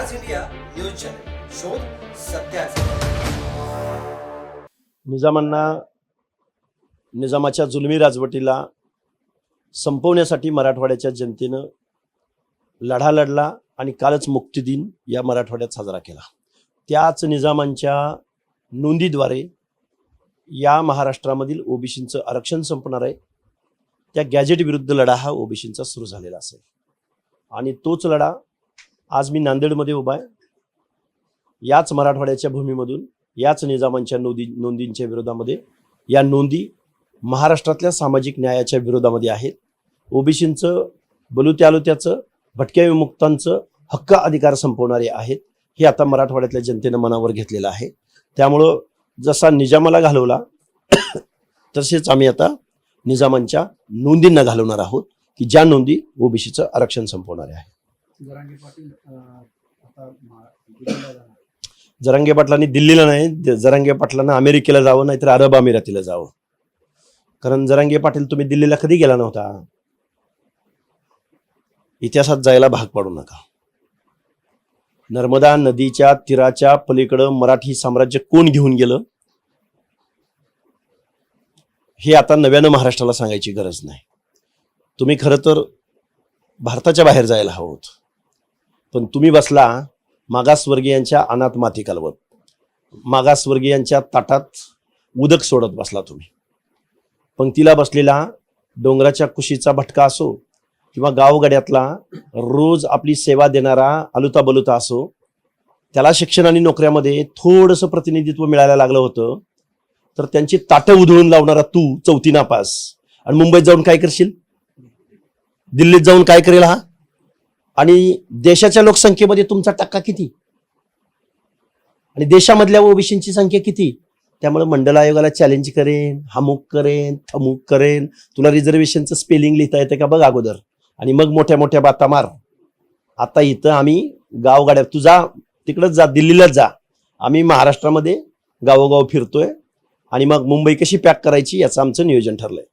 आवाज India news channel. शोध सत्याचा निजामांना निजामाच्या जुलमी राजवटीला संपवण्यासाठी मराठवाड्याच्या जनतेनं लढा लढला आणि कालच मुक्ती दिन या मराठवाड्यात साजरा केला. त्याच निजामांच्या नोंदीद्वारे या महाराष्ट्रामधील ओबीसींचं आरक्षण संपणार आहे. त्या गॅजेट विरुद्ध लढा हा ओबीसींचा सुरू झालेला असेल. आणि तोच लढा आज मी नांदेडमध्ये उभा आहे. याच मराठवाड्याच्या भूमीमधून याच निजामांच्या नोंदी नोंदींच्या विरोधामध्ये या नोंदी महाराष्ट्रातल्या सामाजिक न्यायाच्या विरोधामध्ये आहेत. ओबीसींचं बलुत्यालुत्याचं भटक्या विमुक्तांचं हक्क अधिकार संपवणारे आहेत हे आता मराठवाड्यातल्या जनतेनं मनावर घेतलेलं आहे. त्यामुळं जसा निजामाला घालवला तसेच आम्ही आता निजामांच्या नोंदींना घालवणार आहोत की ज्या नोंदी ओबीसीचं आरक्षण संपवणारे आहे जरांगे पाटील आता दिल्लीला जाणार. जरांगे पाटलांनी दिल्लीला नाही जरांगे पाटलांना अमेरिकेला जावं नाहीतर अरब अमिरातीला जावं. कारण जरांगे पाटील तुम्ही दिल्लीला कधी गेला नव्हता? इतिहासात जायला भाग पाडू नका. नर्मदा नदीच्या तीराच्या पलीकडं मराठी साम्राज्य कोण घेऊन गेलं? हे आता नव्यानं महाराष्ट्राला सांगायची गरज नाही. तुम्ही खरं तर भारताच्या बाहेर जायला हवं होतं. पण तुम्ही बसला मागासवर्गीयांच्या अनाथ माती कालवत. मागासवर्गीयांच्या ताटात उदक सोडत बसला तुम्ही. पंक्तीला बसलेला डोंगराच्या कुशीचा भटका असो किंवा गावगाड्यातला रोज आपली सेवा देणारा अलुता बलुता असो त्याला शिक्षण आणि नोकऱ्यामध्ये थोडंसं प्रतिनिधित्व मिळायला लागलं होतं तर त्यांची ताटं उधळून लावणारा तू चौथी नापास. आणि मुंबईत जाऊन काय करशील? दिल्लीत जाऊन काय करेल हा? आणि देशाच्या लोकसंख्येमध्ये तुमचा टक्का किती? आणि देशामधल्या ओबीसींची संख्या किती? त्यामुळे मंडल आयोगाला चॅलेंज करेन हमुक करेन थमुक करेन. तुला रिझर्वेशनचं स्पेलिंग लिहिता येतं का बघ अगोदर? आणि मग मोठ्या मोठ्या बाता मार. आता इथं आम्ही गावगाड्या तू जा तिकडंच जा दिल्लीलाच जा. आम्ही महाराष्ट्रामध्ये गावोगाव फिरतोय. आणि मग मुंबई कशी पॅक करायची याचं आमचं नियोजन ठरलंय.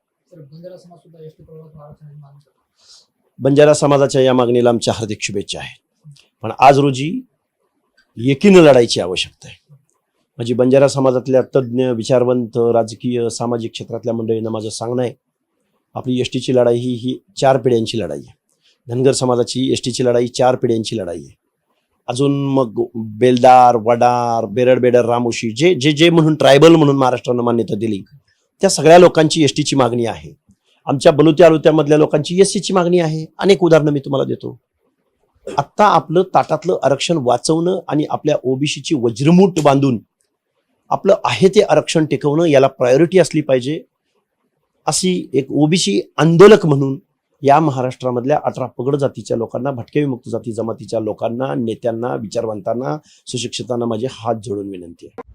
बंजारा समाजाच्या या मागणीला आमच्या हार्दिक शुभेच्छा आहेत. पण आज रोजी एकीनं लढायची आवश्यकता आहे. म्हणजे बंजारा समाजातल्या तज्ज्ञ विचारवंत राजकीय सामाजिक क्षेत्रातल्या मंडळींना माझं सांगणं आहे. आपली एस टीची लढाई ही ही चार पिढ्यांची लढाई आहे. धनगर समाजाची एस टीची लढाई चार पिढ्यांची लढाई आहे. अजून मग बेलदार वडार बेरड बेडर रामोशी जे जे जे म्हणून ट्रायबल म्हणून महाराष्ट्रानं मान्यता दिली त्या सगळ्या लोकांची एस टीची मागणी आहे. आमच्या बलुत्या आलुत्यामधल्या लोकांची एस सीची मागणी आहे. अनेक उदाहरणं मी तुम्हाला देतो. आत्ता आपलं ताटातलं आरक्षण वाचवणं आणि आपल्या ओबीसीची वज्रमूठ बांधून आपलं आहे ते आरक्षण टिकवणं याला प्रायोरिटी असली पाहिजे. अशी एक ओबीसी आंदोलक म्हणून या महाराष्ट्रामधल्या अठरा पगड जातीच्या लोकांना भटके विमुक्त जाती जमातीच्या लोकांना नेत्यांना विचारवंतांना सुशिक्षितांना माझे हात जोडून विनंती आहे.